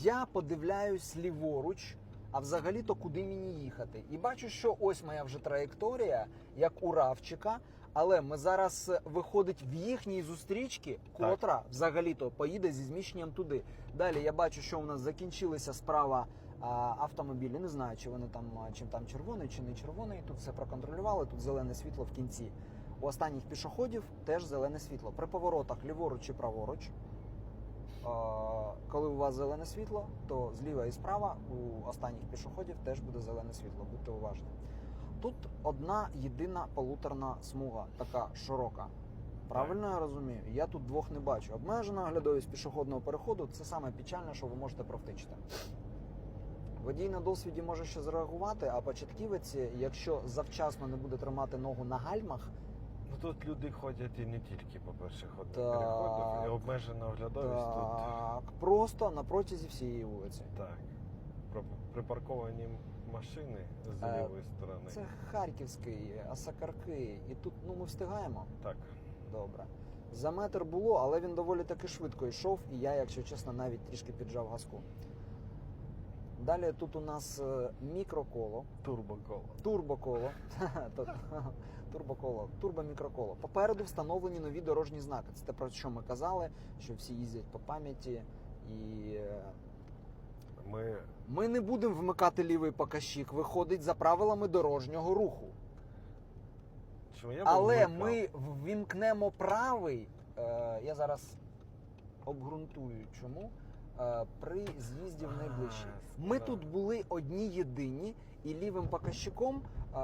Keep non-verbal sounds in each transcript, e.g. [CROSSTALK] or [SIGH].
Я подивляюсь ліворуч, а взагалі-то куди мені їхати. І бачу, що ось моя вже траєкторія, як у Равчика. Але ми зараз е, виходить в їхній зустрічці, котра взагалі-то поїде зі зміщенням туди. Далі я бачу, що у нас закінчилися справа автомобілі. Не знаю, чи вони там чим там червоний, чи не червоний. Тут все проконтролювали. Тут зелене світло в кінці. У останніх пішоходів теж зелене світло. При поворотах ліворуч чи праворуч. Коли у вас зелене світло, то зліва і справа у останніх пішоходів теж буде зелене світло. Будьте уважні. Тут одна єдина полуторна смуга, така широка. Правильно я розумію? Я тут двох не бачу. Обмежена оглядовість пішохідного переходу це саме печальне, що ви можете провтичити. Водій на досвіді може ще зреагувати, а початківець, якщо завчасно не буде тримати ногу на гальмах, Ну тут люди ходять і не тільки по Так. переходах, і обмежена оглядовість тут. так, просто на протязі всієї вулиці. Так. Припарковані машини з Е, лівої сторони. Це Харківський, Асакарки, і тут ну ми встигаємо. Так. Добре. За метр було, але він доволі таки швидко йшов, і я, якщо чесно, навіть трішки піджав газку. Далі тут у нас е, мікроколо, Турбоколо. турбоколо, [LAUGHS] Тут, турбоколо, турбомікроколо. Попереду встановлені нові дорожні знаки. Це те, про що ми казали, що всі їздять по пам'яті. І е, Ми ми не будемо вмикати лівий покащик, виходить за правилами дорожнього руху. чому я б Але вмикав? ми ввімкнемо правий. Е, я зараз обґрунтую чому. Е, при з'їзді в А, найближчий. Ми да. тут були одні єдині, і лівим показчиком е,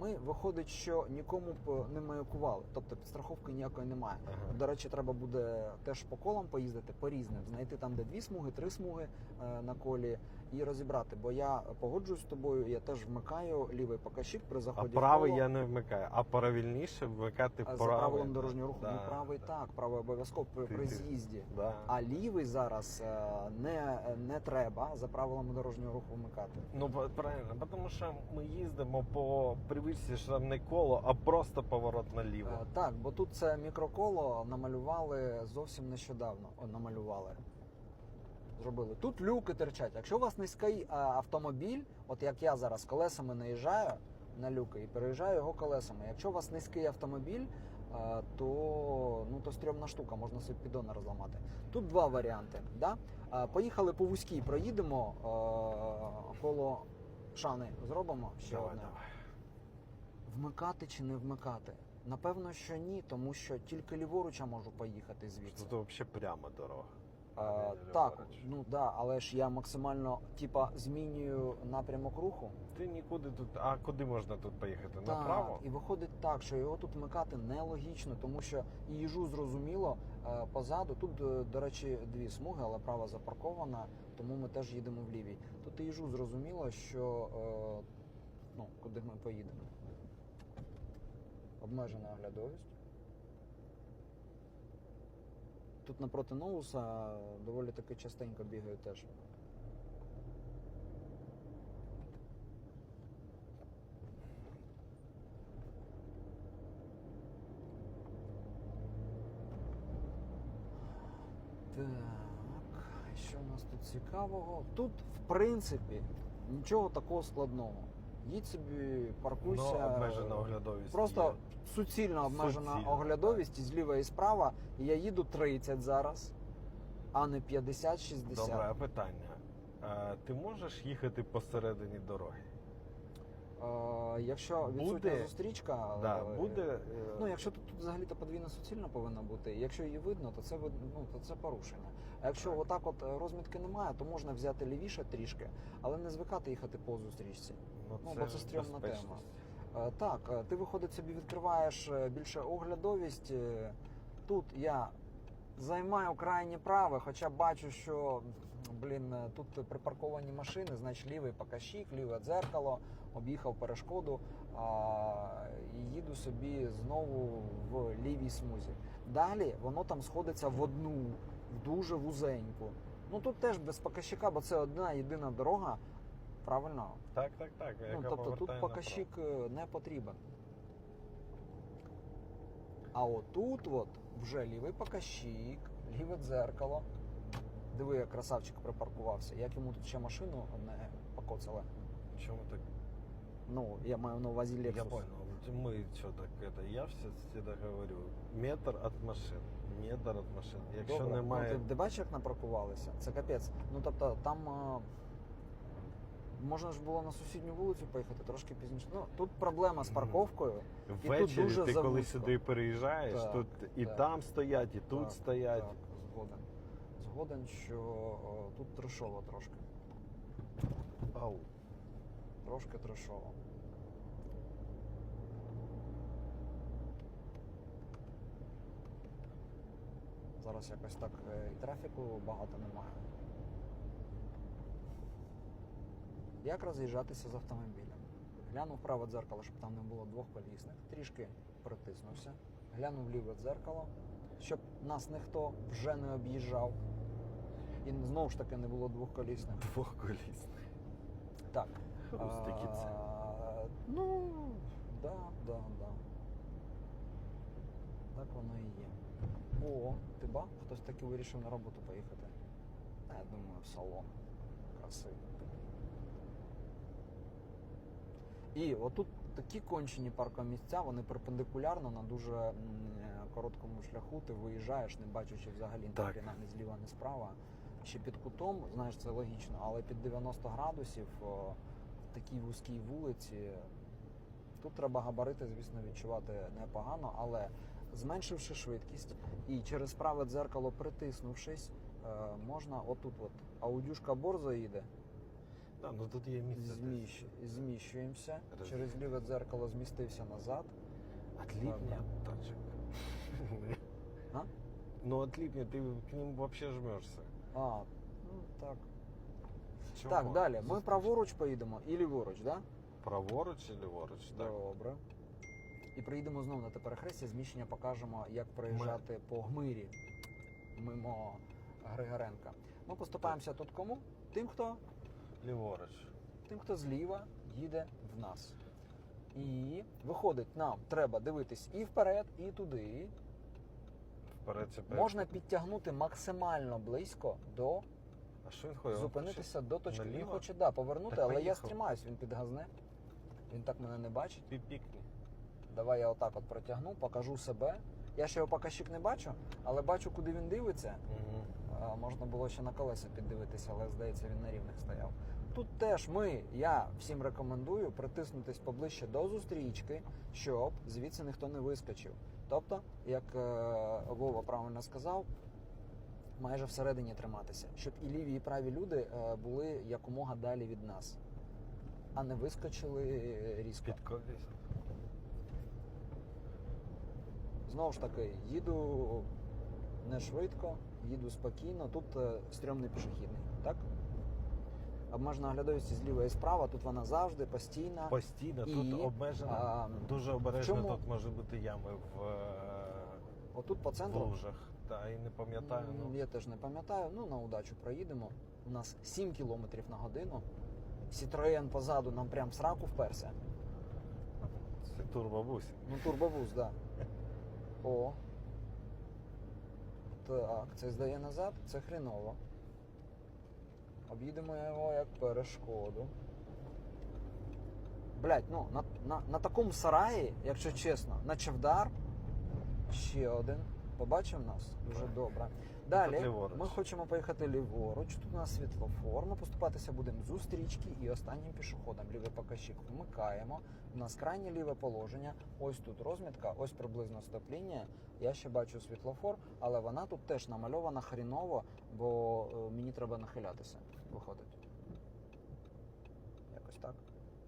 ми виходить, що нікому б не маякували. Тобто підстраховки ніякої немає. Ага. До речі, треба буде теж по колам поїздити по різним, знайти там, де дві смуги, три смуги е, на колі, і розібрати. Бо я погоджуюсь з тобою, я теж вмикаю лівий показчик при А заході. в правий коло. я не вмикаю, а правильніше вмикати А правий. За правилом дорожнього руху. Да. Ну правий так, правий обов'язково при, при з'їзді. Да. А лівий зараз е, не, не треба за правилами дорожнього руху вмикати. Ну правильно, тому що ми їздимо по привичці, що там не коло, а просто поворот наліво. Е, Так, бо тут це мікроколо намалювали зовсім нещодавно. О, намалювали. Зробили. Тут люки терчать. Якщо у вас низький е, автомобіль, от як я зараз колесами наїжджаю на люки і переїжджаю його колесами. Якщо у вас низький автомобіль, е, то ну то стрьомна штука, можна собі піддон розламати. Тут два варіанти. Да? Е, Поїхали по вузькій, проїдемо е, коло шани. Зробимо ще Давай, одне. давай. Вмикати чи не вмикати? Напевно, що ні, тому що тільки ліворуч я можу поїхати звідси. Тут взагалі прямо дорога. А, так, ну да, але ж я максимально типа змінюю напрямок руху. Ти нікуди тут. А куди можна тут поїхати? Так, Направо? і виходить так, що його тут вмикати нелогічно, тому що і їжу зрозуміло е, позаду. Тут, е, до речі, дві смуги, але права запаркована, тому ми теж їдемо в лівій. Тут і їжу зрозуміло, що е, ну, куди ми поїдемо. Обмежена оглядовість. Тут напроти Ноуса доволі таки частенько бігаю теж. Так, що у нас тут цікавого? Тут, в принципі, нічого такого складного. Їдь собі, паркуйся. Ну, обмежена оглядовість. Просто є. суцільно обмежена Суцільно, оглядовість і зліва і справа. І я їду 30 зараз, а не 50-60. Добре, питання. А, ти можеш їхати посередині дороги? Е, якщо відсутня Буде- зустрічка, Да, е, буде. е, Ну, якщо тут, тут взагалі-то подвійна суцільна повинна бути, якщо її видно, то це ну, то це порушення. А якщо Так. отак от е, розмітки немає, то можна взяти лівіше трішки, але не звикати їхати по зустрічці. ну, бо це ж стрьомна безпечність. Е, Так, е, ти виходить собі відкриваєш е, більше оглядовість. е, Тут я займаю крайнє праве, хоча бачу, що блін, тут припарковані машини, значить лівий покащик, ліве дзеркало, об'їхав перешкоду а, і їду собі знову в лівій смузі. Далі воно там сходиться в одну, в дуже вузеньку. Ну тут теж без покащика, бо це одна єдина дорога. Правильно? Так, так, так. Ну, яка тобто тут покащик е, не потрібен. А отут от вже лівий покащик, ліве дзеркало. Диви, як красавчик припаркувався. Як йому тут ще машину не покоцали. Чому так? Ну, я маю на увазі Lexus. Я понял. Мы что так это, я все всегда говорю, метр от машин, метр от машин. Якщо Добре. немає, Ну, ти, ти бачиш, як напаркувалися? Це капець. Ну тобто там а, можна ж було на сусідню вулицю поїхати трошки пізніше. Ну тут проблема з парковкою. і тут ввечері дуже ти коли завузько. сюди переїжджаєш, Так, тут і так. там стоять, і тут Так, стоять. Так, згоден. Згоден, що о, тут трешово трошки. Ау. Трошки трешово. Зараз якось так е, і трафіку багато немає. Як роз'їжджатися з автомобілем? Глянув праве дзеркало, щоб там не було двохколісних, трішки притиснувся. Глянув ліве дзеркало, щоб нас ніхто вже не об'їжджав. І знову ж таки не було двохколісних. Двохколісний. Так. Це. Ну, да, да, да. Так воно і є. О, ти ба? Хтось таки вирішив на роботу поїхати. Я думаю, в салон. Красиво. І отут такі кончені паркомісця, вони перпендикулярно на дуже е, короткому шляху. Ти виїжджаєш, не бачучи взагалі Так. ні зліва, ні справа. Ще під кутом, знаєш, це логічно, але під 90 градусів о, в такій вузькій вулиці. Тут треба габарити, звісно, відчувати непогано, але зменшивши швидкість і через праве дзеркало притиснувшись, е, можна отут от аудюшка борзо їде, Да, ну тут є місце. зміщ, зміщуємося, Роз- через ліве дзеркало змістився назад. Отлипни от тачек. А? Ну отлипни, ты к ним вообще жмешься. А, ну так. Чому? Так, далі. Ми праворуч поїдемо і ліворуч, да? Праворуч чи ліворуч? Так. Добре. І приїдемо знову на те перехрестя, зміщення покажемо, як проїжджати по гмирі мимо Григоренка. Ми поступаємося тут кому? Тим, хто Ліворуч. тим, хто зліва їде в нас. І виходить, нам треба дивитись і вперед, і туди. Вперед перед? Можна підтягнути максимально близько до А що він ходить? зупинитися до точки. Він хоче да, повернути, Так але я поїхав. стримаюсь, він підгазне. Він так мене не бачить. Піпікні. Давай я отак от протягну, покажу себе. Я ще його показчик не бачу, але бачу, куди він дивиться. Угу. Можна було ще на колеса піддивитися, але здається, він на рівних стояв. Тут теж ми, я всім рекомендую притиснутись поближче до зустрічки, щоб звідси ніхто не вискочив. Тобто, як е, Вова правильно сказав, майже всередині триматися, щоб і ліві, і праві люди е, були якомога далі від нас, а не вискочили різко. Під. Знову ж таки, їду не швидко, їду спокійно. Тут е, стрьомний пішохідний, так? Обмежена оглядовість зліва і справа, тут вона завжди постійна. Постійно, І, тут обмежено. а, Дуже обережно чому? тут може бути ями в, е, Отут по в центру. лужах. Та і не пам'ятаю. М, Ну, Я теж не пам'ятаю. Ну, на удачу проїдемо. У нас 7 км на годину. Citroen позаду нам прям в сраку вперся. це турбобусі. Ну, турбовуз, да. [LAUGHS] О. Так, це здає назад, це хріново. Об'їдемо його як перешкоду. Блять, ну на, на, на такому сараї, якщо чесно, на Чевдар ще один. Побачив нас? Дуже добре. Далі ми хочемо поїхати ліворуч. Тут у нас світлофор. Ми поступатися будемо з зустрічки і останнім пішоходом. Лівий показчик вмикаємо. У нас крайнє ліве положення. Ось тут розмітка, ось приблизно стоп-лінія. Я ще бачу світлофор, але вона тут теж намальована хріново, бо е, мені треба нахилятися. Виходить. Якось так.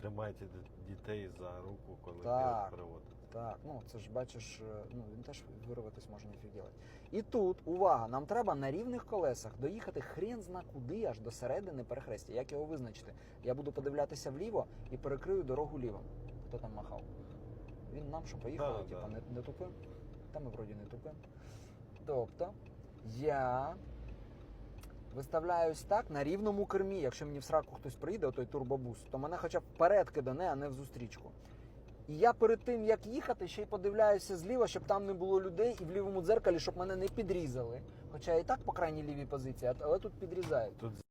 Тримайте дітей за руку, коли Так. переводите. Так, ну це ж бачиш, е, ну він теж вирватися може ніфіг ділати. І тут, увага, нам треба на рівних колесах доїхати хрен зна куди аж до середини перехрестя. Як його визначити? Я буду подивлятися вліво і перекрию дорогу лівим. Хто там махав? Він нам що поїхали, Да, типа да. не, не тупим? Та ми вроді не тупим. Тобто я виставляюсь так на рівному кермі. Якщо мені в сраку хтось приїде, той турбобус, то мене хоча б вперед кидане, а не в зустрічку. І я перед тим як їхати, ще й подивляюся зліва, щоб там не було людей, і в лівому дзеркалі, щоб мене не підрізали. Хоча і так по крайній лівій позиції, але тут підрізають.